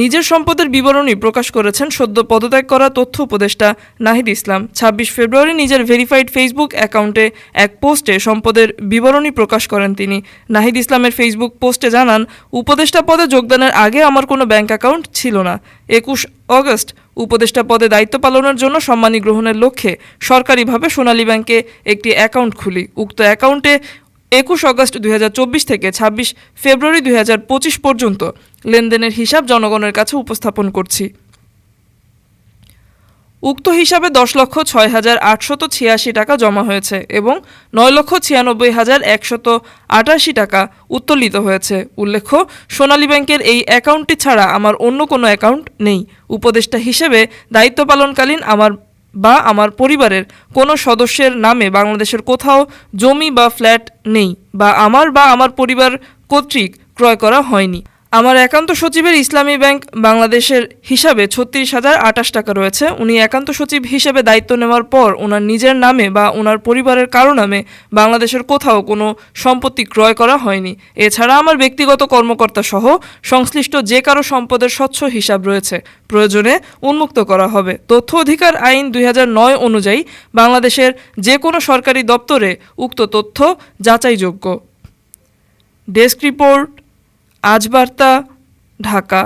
নিজের সম্পদের বিবরণী প্রকাশ করেছেন সদ্য পদত্যাগ করা তথ্য উপদেষ্টা নাহিদ ইসলাম। ছাব্বিশ ফেব্রুয়ারি নিজের ভেরিফাইড ফেসবুক অ্যাকাউন্টে এক পোস্টে সম্পদের বিবরণী প্রকাশ করেন তিনি। নাহিদ ইসলামের ফেসবুক পোস্টে জানান, উপদেষ্টা পদে যোগদানের আগে আমার কোনো ব্যাংক অ্যাকাউন্ট ছিল না। একুশ অগস্ট উপদেষ্টা পদে দায়িত্ব পালনের জন্য সম্মানী গ্রহণের লক্ষ্যে সরকারিভাবে সোনালী ব্যাংকে একটি অ্যাকাউন্ট খুলি। উক্ত অ্যাকাউন্টে একুশ আগস্ট দুই থেকে ছাব্বিশ ফেব্রুয়ারি দুই হাজার পঁচিশ পর্যন্ত লেনদেনের হিসাব জনগণের কাছে উপস্থাপন করছি। উক্ত হিসাবে দশ লক্ষ ছয় হাজার আটশত ছিয়াশি টাকা জমা হয়েছে এবং নয় লক্ষ ছিয়ানব্বই হাজার একশত আটাশি টাকা উত্তোলিত হয়েছে। উল্লেখ্য, সোনালী ব্যাংকের এই অ্যাকাউন্টটি ছাড়া আমার অন্য কোনো অ্যাকাউন্ট নেই। উপদেষ্টা হিসেবে দায়িত্ব পালনকালীন আমার বা আমার পরিবারের কোনো সদস্যের নামে বাংলাদেশের কোথাও জমি বা ফ্ল্যাট নেই বা আমার বা আমার পরিবার কর্তৃক ক্রয় করা হয়নি। আমার একান্ত সচিবের ইসলামী ব্যাংক বাংলাদেশের হিসাবে ছত্রিশ হাজার আটাশ টাকা রয়েছে। উনি একান্ত সচিব হিসেবে দায়িত্ব নেওয়ার পর ওনার নিজের নামে বা ওনার পরিবারের কারও নামে বাংলাদেশের কোথাও কোনো সম্পত্তি ক্রয় করা হয়নি। এছাড়া আমার ব্যক্তিগত কর্মকর্তা সহ সংশ্লিষ্ট যে কারও সম্পদের স্বচ্ছ হিসাব রয়েছে, প্রয়োজনে উন্মুক্ত করা হবে। তথ্য অধিকার আইন দুই হাজার নয় অনুযায়ী বাংলাদেশের যে কোনো সরকারি দপ্তরে উক্ত তথ্য যাচাইযোগ্য। ডেস্ক রিপোর্ট আজ বার্তা ঢাকা